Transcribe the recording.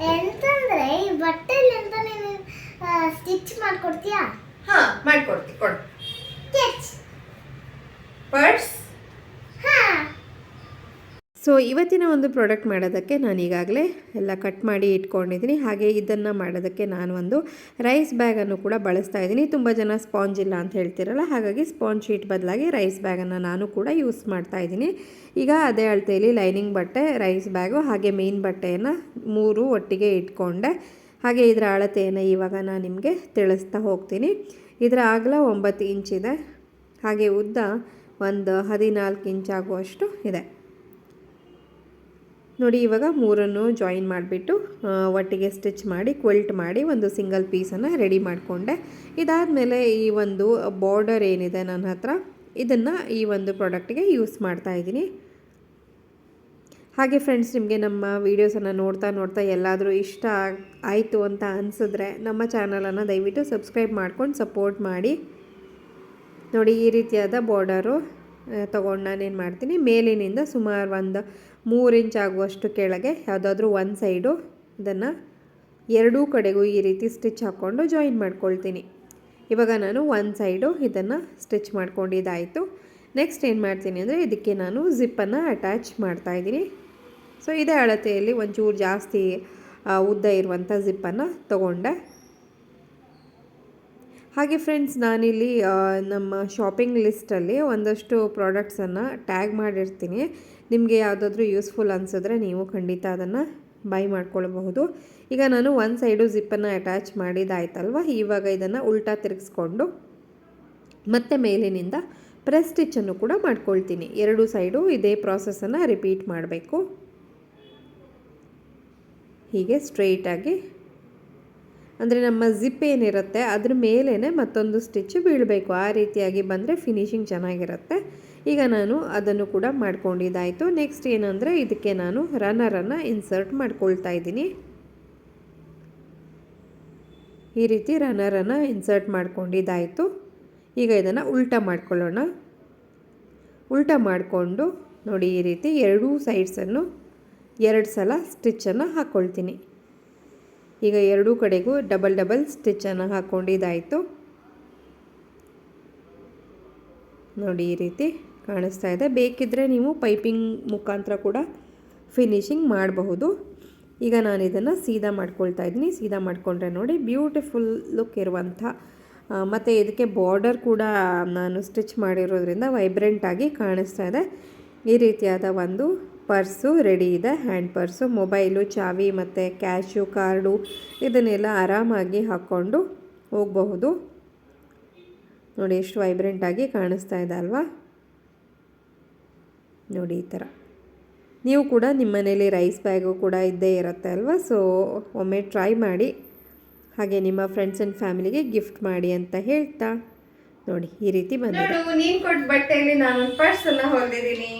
ಎಂತಂದ್ರೆ ಈ ಬಟ್ಟೆಲಿ ಅಂತ ನೀನು ಸ್ಟಿಚ್ ಮಾಡ್ಕೊಡ್ತೀಯಾ? ಹಾ ಮಾಡ್ಕೊಡ್ತೀನಿ ಕೊಡು. ಪರ್ಸ್ ಸೊ ಇವತ್ತಿನ ಒಂದು ಪ್ರಾಡಕ್ಟ್ ಮಾಡೋದಕ್ಕೆ ನಾನು ಈಗಾಗಲೇ ಎಲ್ಲ ಕಟ್ ಮಾಡಿ ಇಟ್ಕೊಂಡಿದ್ದೀನಿ. ಹಾಗೆ ಇದನ್ನು ಮಾಡೋದಕ್ಕೆ ನಾನು ಒಂದು ರೈಸ್ ಬ್ಯಾಗನ್ನು ಕೂಡ ಬಳಸ್ತಾ ಇದ್ದೀನಿ. ತುಂಬ ಜನ ಸ್ಪಾಂಜ್ ಇಲ್ಲ ಅಂತ ಹೇಳ್ತಿರಲ್ಲ, ಹಾಗಾಗಿ ಸ್ಪಾಂಜ್ ಶೀಟ್ ಬದಲಾಗಿ ರೈಸ್ ಬ್ಯಾಗನ್ನು ನಾನು ಕೂಡ ಯೂಸ್ ಮಾಡ್ತಾ ಇದ್ದೀನಿ. ಈಗ ಅದೇ ಅಳತೆಯಲ್ಲಿ ಲೈನಿಂಗ್ ಬಟ್ಟೆ ರೈಸ್ ಬ್ಯಾಗು ಹಾಗೆ ಮೇನ್ ಬಟ್ಟೆಯನ್ನು ಮೂರು ಒಟ್ಟಿಗೆ ಇಟ್ಕೊಂಡೆ. ಹಾಗೆ ಇದರ ಅಳತೆಯನ್ನು ಇವಾಗ ನಾನು ನಿಮಗೆ ತಿಳಿಸ್ತಾ ಹೋಗ್ತೀನಿ. ಇದರ ಅಗಲ ಒಂಬತ್ತು ಇಂಚಿದೆ ಹಾಗೆ ಉದ್ದ ಒಂದು ಹದಿನಾಲ್ಕು ಇಂಚಾಗುವಷ್ಟು ಇದೆ. ನೋಡಿ, ಇವಾಗ ಮೂರನ್ನು ಜಾಯಿನ್ ಮಾಡಿಬಿಟ್ಟು ಒಟ್ಟಿಗೆ ಸ್ಟಿಚ್ ಮಾಡಿ ಕ್ವಿಲ್ಟ್ ಮಾಡಿ ಒಂದು ಸಿಂಗಲ್ ಪೀಸನ್ನು ರೆಡಿ ಮಾಡಿಕೊಂಡೆ. ಇದಾದಮೇಲೆ ಈ ಒಂದು ಬಾರ್ಡರ್ ಏನಿದೆ ನನ್ನ ಹತ್ರ, ಇದನ್ನು ಈ ಒಂದು ಪ್ರಾಡಕ್ಟ್ಗೆ ಯೂಸ್ ಮಾಡ್ತಾ ಇದ್ದೀನಿ. ಹಾಗೆ ಫ್ರೆಂಡ್ಸ್ ನಿಮಗೆ ನಮ್ಮ ವೀಡಿಯೋಸನ್ನು ನೋಡ್ತಾ ನೋಡ್ತಾ ಎಲ್ಲಾದರೂ ಇಷ್ಟ ಆಯಿತು ಅಂತ ಅನಿಸಿದ್ರೆ ನಮ್ಮ ಚಾನಲನ್ನು ದಯವಿಟ್ಟು ಸಬ್ಸ್ಕ್ರೈಬ್ ಮಾಡ್ಕೊಂಡು ಸಪೋರ್ಟ್ ಮಾಡಿ. ನೋಡಿ, ಈ ರೀತಿಯಾದ ಬಾರ್ಡರು ತೊಗೊಂಡು ನಾನೇನು ಮಾಡ್ತೀನಿ, ಮೇಲಿನಿಂದ ಸುಮಾರು ಒಂದು ಮೂರು ಇಂಚ್ ಆಗುವಷ್ಟು ಕೆಳಗೆ ಯಾವುದಾದ್ರೂ ಒಂದು ಸೈಡು ಇದನ್ನು ಎರಡೂ ಕಡೆಗೂ ಈ ರೀತಿ ಸ್ಟಿಚ್ ಹಾಕ್ಕೊಂಡು ಜಾಯಿನ್ ಮಾಡ್ಕೊಳ್ತೀನಿ. ಇವಾಗ ನಾನು ಒಂದು ಸೈಡು ಇದನ್ನು ಸ್ಟಿಚ್ ಮಾಡ್ಕೊಂಡಿದ್ದಾಯಿತು. ನೆಕ್ಸ್ಟ್ ಏನು ಮಾಡ್ತೀನಿ ಅಂದರೆ ಇದಕ್ಕೆ ನಾನು ಜಿಪ್ಪನ್ನು ಅಟ್ಯಾಚ್ ಮಾಡ್ತಾಯಿದ್ದೀನಿ ಸೊ ಇದೇ ಅಳತೆಯಲ್ಲಿ ಒಂಚೂರು ಜಾಸ್ತಿ ಉದ್ದ ಇರುವಂಥ ಜಿಪ್ಪನ್ನು ತೊಗೊಂಡೆ. ಹಾಗೆ ಫ್ರೆಂಡ್ಸ್ ನಾನಿಲ್ಲಿ ನಮ್ಮ ಶಾಪಿಂಗ್ ಲಿಸ್ಟಲ್ಲಿ ಒಂದಷ್ಟು ಪ್ರಾಡಕ್ಟ್ಸನ್ನು ಟ್ಯಾಗ್ ಮಾಡಿರ್ತೀನಿ. ನಿಮಗೆ ಯಾವುದಾದ್ರೂ ಯೂಸ್ಫುಲ್ ಅನಿಸಿದ್ರೆ ನೀವು ಖಂಡಿತ ಅದನ್ನು ಬೈ ಮಾಡ್ಕೊಳ್ಬಹುದು. ಈಗ ನಾನು ಒಂದು ಸೈಡು ಜಿಪ್ಪನ್ನು ಅಟ್ಯಾಚ್ ಮಾಡಿದ್ದಾಯ್ತಲ್ವ ಇವಾಗ ಇದನ್ನು ಉಲ್ಟಾ ತಿರುಗಿಸ್ಕೊಂಡು ಮತ್ತೆ ಮೇಲಿನಿಂದ ಪ್ರೆಸ್ ಸ್ಟಿಚ್ಚನ್ನು ಕೂಡ ಮಾಡ್ಕೊಳ್ತೀನಿ. ಎರಡು ಸೈಡು ಇದೇ ಪ್ರಾಸೆಸನ್ನು ರಿಪೀಟ್ ಮಾಡಬೇಕು. ಹೀಗೆ ಸ್ಟ್ರೈಟಾಗಿ ಅಂದರೆ ನಮ್ಮ ಜಿಪ್ ಏನಿರುತ್ತೆ ಅದ್ರ ಮೇಲೇ ಮತ್ತೊಂದು ಸ್ಟಿಚ್ ಬೀಳಬೇಕು. ಆ ರೀತಿಯಾಗಿ ಬಂದರೆ ಫಿನಿಶಿಂಗ್ ಚೆನ್ನಾಗಿರುತ್ತೆ. ಈಗ ನಾನು ಅದನ್ನು ಕೂಡ ಮಾಡ್ಕೊಂಡಿದ್ದಾಯಿತು. ನೆಕ್ಸ್ಟ್ ಏನಂದರೆ ಇದಕ್ಕೆ ನಾನು ರನ್ನರನ್ನು ಇನ್ಸರ್ಟ್ ಮಾಡ್ಕೊಳ್ತಾ ಇದ್ದೀನಿ. ಈ ರೀತಿ ರನ್ನರನ್ನು ಇನ್ಸರ್ಟ್ ಮಾಡ್ಕೊಂಡಿದ್ದಾಯಿತು. ಈಗ ಇದನ್ನು ಉಲ್ಟ ಮಾಡ್ಕೊಳ್ಳೋಣ. ಉಲ್ಟ ಮಾಡಿಕೊಂಡು ನೋಡಿ ಈ ರೀತಿ ಎರಡೂ ಸೈಡ್ಸನ್ನು ಎರಡು ಸಲ ಸ್ಟಿಚ್ಚನ್ನು ಹಾಕ್ಕೊಳ್ತೀನಿ ಈಗ ಎರಡೂ ಕಡೆಗೂ ಡಬಲ್ ಡಬಲ್ ಸ್ಟಿಚ್ಚನ್ನು ಹಾಕ್ಕೊಂಡಿದ್ದಾಯಿತು ನೋಡಿ ಈ ರೀತಿ ಕಾಣಿಸ್ತಾ ಇದೆ. ಬೇಕಿದ್ದರೆ ನೀವು ಪೈಪಿಂಗ್ ಮುಖಾಂತರ ಕೂಡ ಫಿನಿಶಿಂಗ್ ಮಾಡಬಹುದು. ಈಗ ನಾನು ಇದನ್ನು ಸೀದಾ ಮಾಡ್ಕೊಳ್ತಾ ಇದ್ದೀನಿ. ಸೀದಾ ಮಾಡಿಕೊಂಡ್ರೆ ನೋಡಿ ಬ್ಯೂಟಿಫುಲ್ ಲುಕ್ ಇರುವಂಥ ಮತ್ತು ಇದಕ್ಕೆ ಬಾರ್ಡರ್ ಕೂಡ ನಾನು ಸ್ಟಿಚ್ ಮಾಡಿರೋದ್ರಿಂದ ವೈಬ್ರೆಂಟಾಗಿ ಕಾಣಿಸ್ತಾ ಇದೆ. ಈ ರೀತಿಯಾದ ಒಂದು ಪರ್ಸು ರೆಡಿ ಇದೆ, ಹ್ಯಾಂಡ್ ಪರ್ಸು, ಮೊಬೈಲು, ಚಾವಿ ಮತ್ತು ಕ್ಯಾಶು, ಕಾರ್ಡು ಇದನ್ನೆಲ್ಲ ಆರಾಮಾಗಿ ಹಾಕ್ಕೊಂಡು ಹೋಗಬಹುದು. ನೋಡಿ ಎಷ್ಟು ವೈಬ್ರೆಂಟಾಗಿ ಕಾಣಿಸ್ತಾ ಇದೆ ಅಲ್ವಾ? ನೋಡಿ ಈ ಥರ. ನೀವು ಕೂಡ ನಿಮ್ಮ ಮನೇಲಿ ರೈಸ್ ಬ್ಯಾಗು ಕೂಡ ಇದ್ದೇ ಇರುತ್ತೆ ಅಲ್ವಾ? ಸೊ ಒಮ್ಮೆ ಟ್ರೈ ಮಾಡಿ, ಹಾಗೆ ನಿಮ್ಮ ಫ್ರೆಂಡ್ಸ್ ಆ್ಯಂಡ್ ಫ್ಯಾಮಿಲಿಗೆ ಗಿಫ್ಟ್ ಮಾಡಿ ಅಂತ ಹೇಳ್ತಾ ನೋಡಿ ಈ ರೀತಿ ಬಂದಿದೆ. ನೀನು ಕೊಟ್ಟ ಬಟ್ಟೆಯಲ್ಲಿ ನಾನು ಪರ್ಸನ್ನು ಹೊಲ್ದಿದ್ದೀನಿ.